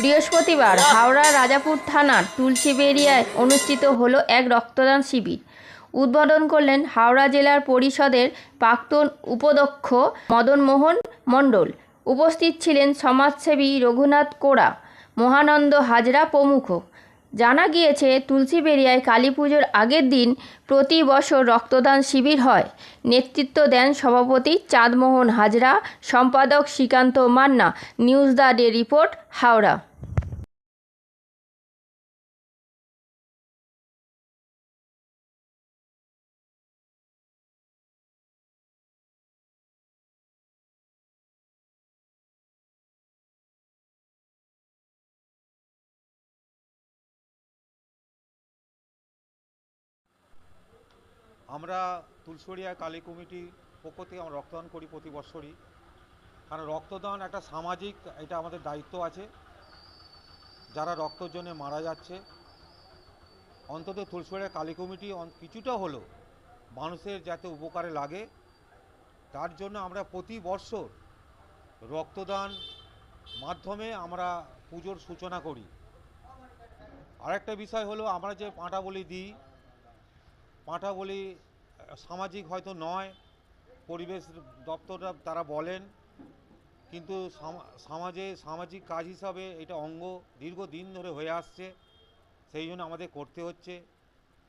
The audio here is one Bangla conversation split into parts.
বৃহস্পতিবার হাওড়া রাজাপুর থানার তুলসীবেরিয়ায় অনুষ্ঠিত হলো এক রক্তদান শিবির। উদ্বোধন করলেন হাওড়া জেলার পরিষদের প্রাক্তন উপদক্ষ মদনমোহন মণ্ডল। উপস্থিত ছিলেন সমাজসেবী রঘুনাথ কোড়া, মহানন্দ হাজরা প্রমুখ জানা গিয়েছে তুলসীবেরিয়ায় কালী পুজোর আগের দিন প্রতি বছর রক্তদান শিবির হয়। নেতৃত্ব দেন সভাপতি চাঁদমোহন হাজরা, সম্পাদক Srikanta Manna. News the day report, Howrah. আমরা তুলসরিয়া কালী কমিটি পক্ষ থেকে আমরা রক্তদান করি প্রতি বছরই কারণ রক্তদান একটা সামাজিক, এটা আমাদের দায়িত্ব আছে। যারা রক্তর জন্য মারা যাচ্ছে, অন্তত তুলসরিয়া কালী কমিটি কিছুটা হলো মানুষের যাতে উপকারে লাগে, তার জন্য আমরা প্রতি বছর রক্তদান মাধ্যমে আমরা পুজোর সূচনা করি। আরেকটা বিষয় হলো আমরা যে পাঁটা বলি দিই পাঁঠা বলি সামাজিক হয়তো নয়, পরিবেশ দপ্তররা তারা বলেন, কিন্তু সমাজে সামাজিক কাজ হিসাবে এটা অঙ্গ দীর্ঘদিন ধরে হয়ে আসছে, সেই জন্য আমাদের করতে হচ্ছে,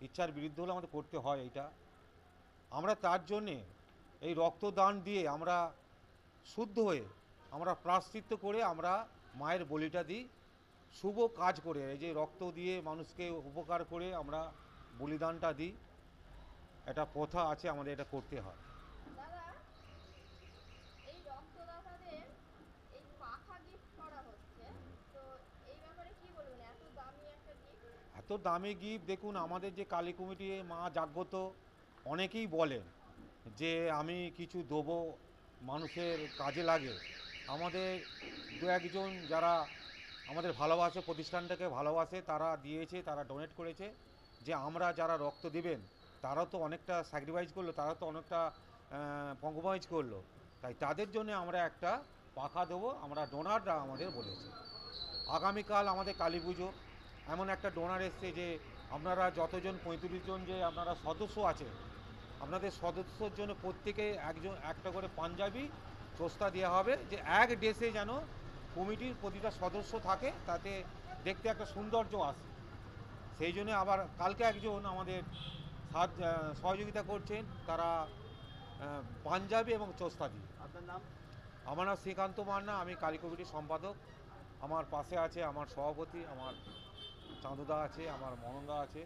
ইচ্ছার বিরুদ্ধে হলে আমাদের করতে হয় এটা। আমরা তার জন্যে এই রক্তদান দিয়ে আমরা শুদ্ধ হয়ে, আমরা প্রাশ্চিত্য করে আমরা মায়ের বলিটা দিই, শুভ কাজ করে, এই যে রক্ত দিয়ে মানুষকে উপকার করে আমরা বলিদানটা দিই। একটা প্রথা আছে আমাদের এটা করতে হয়। এত দামি গিফট দেখুন আমাদের যে কালী কমিটি মা জাগ্রত অনেকেই বলেন যে আমি কিছু দেবো মানুষের কাজে লাগে। আমাদের দু একজন যারা আমাদের ভালোবাসে প্রতিষ্ঠানটাকে ভালোবাসে তারা দিয়েছে তারা ডোনেট করেছে যে আমরা যারা রক্ত দিবেন তারা তো অনেকটা স্যাক্রিফাইস করল, তারা তো অনেকটা কম্প্রোমাইজ করল। তাই তাদের জন্য আমরা একটা পাখা দেবো, আমরা ডোনাররা আমাদের বলেছে। আগামীকাল আমাদের কালী পুজো। এমন একটা ডোনার এসছে যে, আপনারা যতজন, পঁয়ত্রিশ জন যে আপনারা সদস্য আছে আপনাদের সদস্যর জন্য প্রত্যেকে একজন, একটা করে পাঞ্জাবি চোস্তা দেওয়া হবে যে এক ড্রেসে যেন কমিটির প্রতিটা সদস্য থাকে, তাতে দেখতে একটা সৌন্দর্য আসে। সেই জন্য আবার কালকে একজন আমাদের সাহায্য সহযোগিতা করছেন তারা পাঞ্জাবি এবং চোস্তাদি। আপনার নাম? আমার নাম শ্রীকান্ত মান্না আমি কালী কমিটির সম্পাদক। আমার পাশে আছে আমার সভাপতি আমার চাঁদুদা আছে আমার মনন্দা আছে।